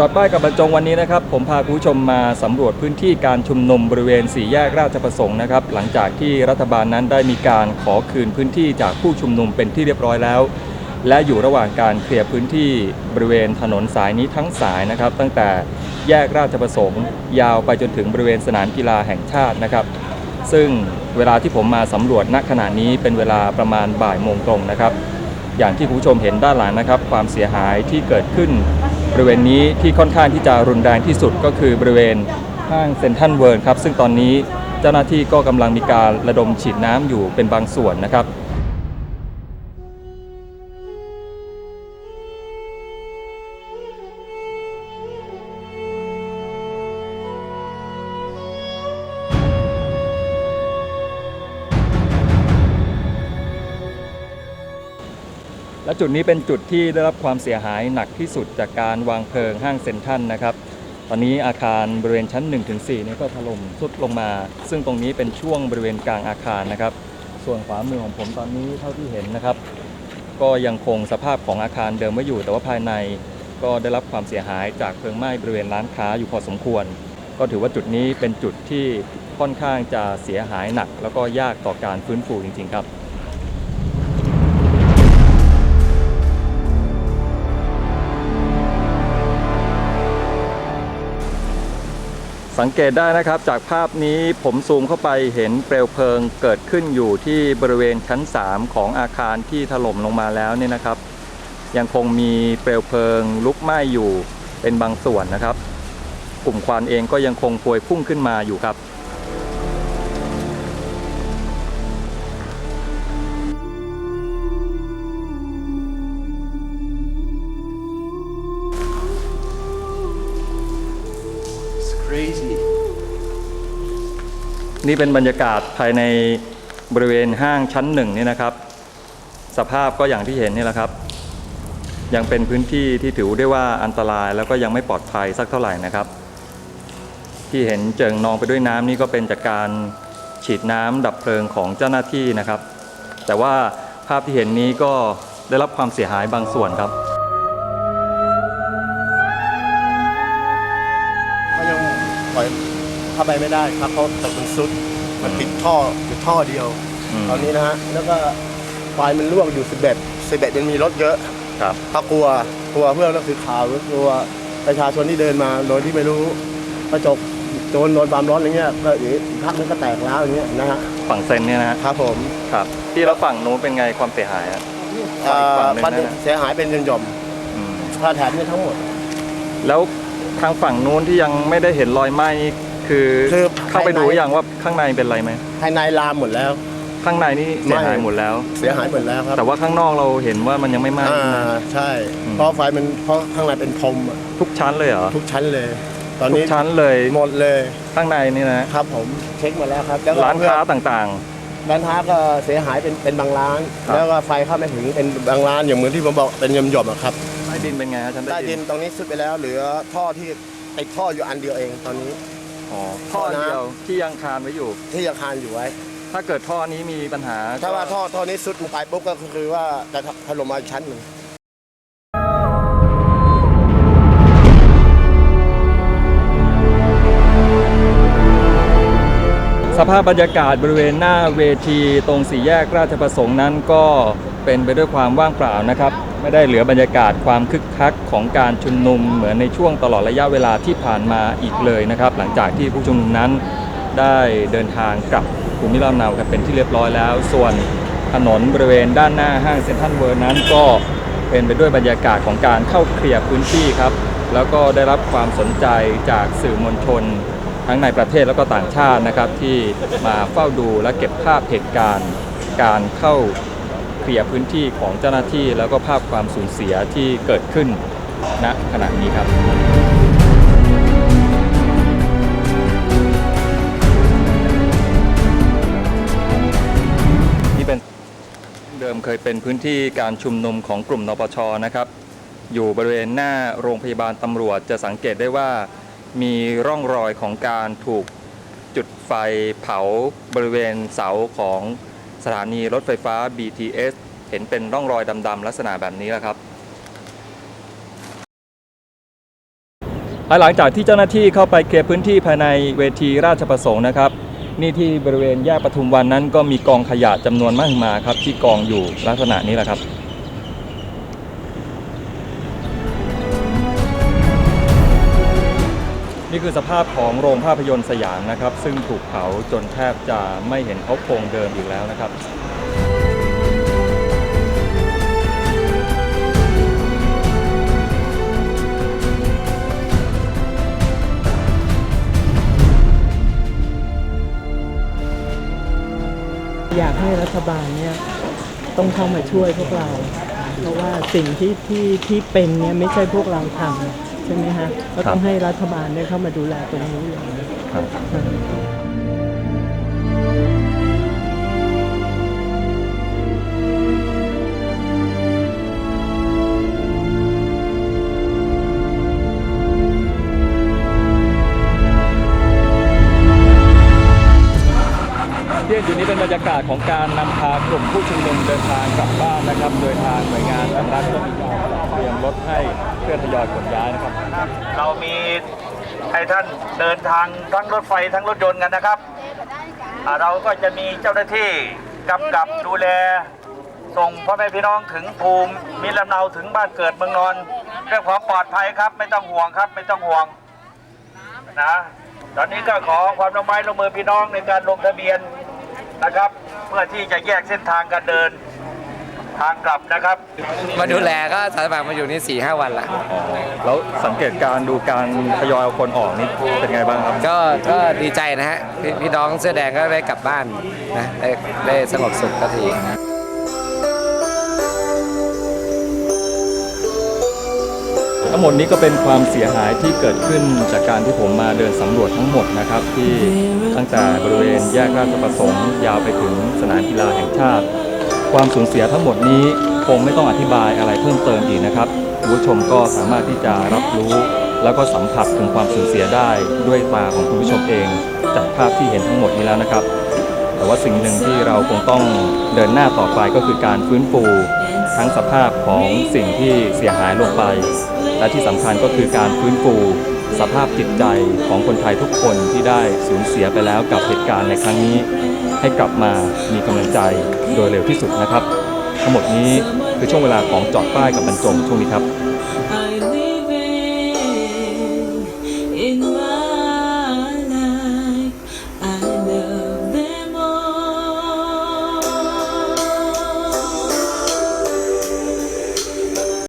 จอดป้ายกับบรรจงวันนี้นะครับ ผมพาคุณผู้ชมมาสำรวจพื้นที่การชุมนุมบริเวณสี่แยกราชประสงค์นะครับ หลังจากที่รัฐบาลนั้นได้มีการขอคืนพื้นที่จากผู้ชุมนุมเป็นที่เรียบร้อยแล้ว และอยู่ระหว่างการเคลียร์พื้นที่บริเวณถนนสายนี้ทั้งสายนะครับ ตั้งแต่แยกราชประสงค์ยาวไปจนถึงบริเวณสนามกีฬาแห่งชาตินะครับ ซึ่งเวลาที่ผมมาสำรวจณขณะนี้เป็นเวลาประมาณบ่ายโมงตรงนะครับ อย่างที่คุณผู้ชมเห็นด้านหลังนะครับ ความเสียหายที่เกิดขึ้น บริเวณนี้ที่ค่อนข้างที่จะรุนแรงที่สุดก็คือบริเวณห้างเซ็นทรัลเวิร์ครับซึ่งตอนนี้เจ้าหน้าที่ก็กำลังมีการระดมฉีดน้ำอยู่เป็นบางส่วนนะครับ และจุดนี้เป็นจุดที่ได้รับความเสียหายหนักที่สุดจากการวางเพลิงห้างเซ็นทรัลนะครับ ตอนนี้อาคารบริเวณชั้น 1-4นี่ก็ถล่มทรุดลงมา ซึ่งตรงนี้เป็นช่วงบริเวณกลางอาคารนะครับ ส่วนขวามือของผมตอนนี้เท่าที่เห็นนะครับ ก็ยังคงสภาพของอาคารเดิมไว้อยู่ แต่ว่าภายในก็ได้รับความเสียหายจากเพลิงไหม้บริเวณร้านค้าอยู่พอสมควร ก็ถือว่าจุดนี้เป็นจุดที่ค่อนข้างจะเสียหายหนัก แล้วก็ยากต่อการฟื้นฟูจริงๆครับ สังเกตได้นะครับจากภาพนี้ผมซูมเข้าไปเห็นเปลวเพลิงเกิดขึ้นอยู่ที่บริเวณชั้น 3 ของอาคารที่ถล่มลงมาแล้วเนี่ยนะครับ ยังคงมีเปลวเพลิงลุกไหม้อยู่เป็นบางส่วนนะครับ กลุ่มควันเองก็ยังคงพวยพุ่งขึ้นมาอยู่ครับ นี่เป็นบรรยากาศภายในบริเวณห้างชั้นหนึ่งนี่นะครับ สภาพก็อย่างที่เห็นนี่แหละครับ ยังเป็นพื้นที่ที่ถือได้ว่าอันตรายแล้วก็ยังไม่ปลอดภัยสักเท่าไหร่นะครับ ที่เห็นเจิงนองไปด้วยน้ำนี่ก็เป็นจากการฉีดน้ำดับเพลิงของเจ้าหน้าที่นะครับ แต่ว่าภาพที่เห็นนี้ก็ได้รับความเสียหายบางส่วนครับเขายังปล่อย เข้าไปไม่ได้ครับเขาตึกมันซุดมันติดท่ออยู่ท่อเดียว อืม ตอนนี้นะฮะแล้วก็ไฟมันลวกอยู่สิบเอ็ดสิบเอ็ดยังมีรถเยอะครับ เขากลัวกลัวเพื่อนนักสื่อข่าวกลัวประชาชนที่เดินมาโดยที่ไม่รู้กระจกโดนโดนความร้อนอย่างเงี้ยก็อีกพักนึงก็แตกแล้วอย่างเงี้ยนะฮะฝั่งเซนเนี่ยนะฮะครับผมครับที่แล้วฝั่งนู้นเป็นไงความเสียหายอะเอ่อีกฝั่องหนึ่งมันนะฮะเสียหายเป็นหย่อมอืมๆค่าแถมนี่ทั้งหมด แล้วทางฝั่งนู้นที่ยังไม่ได้เห็นรอยไหม้นี่ คือคือเข้าไปดูภายใน อย่างว่าข้างในเป็นไรไหมภายในลามหมดแล้ว ข้างในนี่เสียหายไม่ หมดแล้ว เสียหายหมดแล้วครับแต่ว่าข้างนอกเราเห็นว่ามันยังไม่ไหม้อ่าใช่อืมเพราะไฟมันเพราะข้างในเป็นพรมอะทุกชั้นเลยเหรอทุกชั้นเลย ตอนทุนี้กชั้นเลยหมดเลยข้างในนี่นะครับผมเช็คมาแล้วครับแล้วก็ร้านค้าเพื่อต่าง ร้านค้าก็เสียหายเป็นเป็นบางร้าน ครับ แล้วก็ไฟเข้าไม่ถึงเป็นบางร้านอย่างเหมือนที่ผมบอกเป็นยมหย่อมๆอะครับๆใต้ดินเป็นไงฮะชั้นใต้ใต้ดิดินนตรงนี้สุดไปแล้วเหลือท่อที่ติดท่ออยู่อันเดียวเองตอนนี้ อ๋อท่อเดียวที่ยังคานไว้อยู่ ที่ยังคานอยู่ไว้ ถ้าเกิดท่อนี้มีปัญหาถ้าว่าก็ท่อท่อนี้สุดลงไปปุ๊บก็คือว่าจะถล่มมาอีกชั้นหนึ่ง สภาพบรรยากาศบริเวณหน้าเวทีตรงสี่แยกราชประสงค์นั้นก็เป็นไปด้วยความว่างเปล่านะครับ ไม่ได้เหลือบรรยากาศความคึกคักของการชุมนุมเหมือนในช่วงตลอดระยะเวลาที่ผ่านมาอีกเลยนะครับ หลังจากที่ผู้ชุมนุมนั้นได้เดินทางกลับภูมิลำเนากันเป็นที่เรียบร้อยแล้ว ส่วนถนนบริเวณด้านหน้าห้างเซ็นทรัลเวิร์นั้นก็เป็นไปด้วยบรรยากาศของการเข้าเคลียร์พื้นที่ครับแล้วก็ได้รับความสนใจจากสื่อมวลชน ทั้งในประเทศแล้วก็ต่างชาตินะครับที่มาเฝ้าดูและเก็บภาพเหตุการณ์ การเข้าเคลียร์พื้นที่ของเจ้าหน้าที่ แล้วก็ภาพความสูญเสียที่เกิดขึ้นณขณะนี้ครับนี่เป็นเดิมเคยเป็นพื้นที่การชุมนุมของกลุ่มนปชนะครับ อยู่บริเวณหน้าโรงพยาบาลตำรวจจะสังเกตได้ว่า มีร่องรอยของการถูกจุดไฟเผาบริเวณเสาของสถานีรถไฟฟ้า BTS เห็นเป็นร่องรอยดำๆลักษณะแบบนี้แหละครับภายหลังจากที่เจ้าหน้าที่เข้าไปเคลียร์พื้นที่ภายในเวทีราชประสงค์นะครับ นี่ที่บริเวณแยกปทุมวันนั้นก็มีกองขยะจำนวนมากมายครับที่กองอยู่ลักษณะนี้แหละครับ นี่คือสภาพของโรงภาพยนตร์สยามนะครับ ซึ่งถูกเผาจนแทบจะไม่เห็นเขาโครงเดิมอีกแล้วนะครับอยากให้รัฐบาลเนี่ยต้องเข้ามาช่วยพวกเรา เพราะว่าสิ่งที่ที่ที่เป็นเนี่ยไม่ใช่พวกเราทำ ใช่ไหมฮะก็ต้องให้รัฐบาลเนี่ยเข้ามาดูแลตรงนี้เลยครับค่ะที่เห็นอยู่นี้เป็นบรรยากาศของการนำพากลุ่มผู้ชุมนุมเดินทางกลับบ้านนะครับ โดยทางหน่วยงานทางรัฐก็มีการเตรียมรถให้เพื่อทยอยขนย้ายนะครับ เรามีให้ท่านเดินทางทั้งรถไฟทั้งรถยนต์กันนะครับอ่าเราก็จะมีเจ้าหน้าที่กำกับดูแล ส่งพ่อแม่พี่น้องถึงภูมิมีลำเนาถึงบ้านเกิดเมืองนอนเรื่องความปลอดภัยครับ ไม่ต้องห่วงครับ ไม่ต้องห่วงนะตอนนี้ก็ขอความร่วมไม้ร่วมมือพี่น้องในการลงทะเบียนนะครับ เพื่อที่จะแยกเส้นทางการเดิน ทางกลับนะครับ มาดูแลก็สาสมัครมาอยู่นี่สี่ห้าวันละแล้วสังเกตการณ์ดูการทยอยเอาคนออกนี่เป็นไงบ้างครับ ก็ก็ดีใจนะฮะพพี่น้องเสื้อแดงก็ได้กลับบ้านนะได้ได้สงบสุขสักทีทั้งหมดนี้ก็เป็นความเสียหายที่เกิดขึ้นจากการที่ผมมาเดินสำรวจทั้งหมดนะครับ ที่ตั้งแต่บริเวณแยกราชประสงค์ ยาวไปถึงสนามกีฬาแห่งชาติ ความสูญเสียทั้งหมดนี้คงไม่ต้องอธิบายอะไรเพิ่มเติมอีกนะครับคุณผู้ชมก็สามารถที่จะรับรู้ แล้วก็สัมผัสถึงความสูญเสียได้ด้วยตาของคุณผู้ชมเอง จากภาพที่เห็นทั้งหมดนี้แล้วนะครับ แต่ว่าสิ่งหนึ่งที่เราคงต้องเดินหน้าต่อไปก็คือการฟื้นฟูทั้งสภาพของสิ่งที่เสียหายลงไป และที่สำคัญก็คือการฟื้นฟูสภาพจิตใจของคนไทยทุกคนที่ได้สูญเสียไปแล้วกับเหตุการณ์ในครั้งนี้ ให้กลับมามีกำลังใจโดยเร็วที่สุดนะครับ ทั้งหมดนี้คือช่วงเวลาของจอดป้ายกับบรรจงช่วงนี้ครับ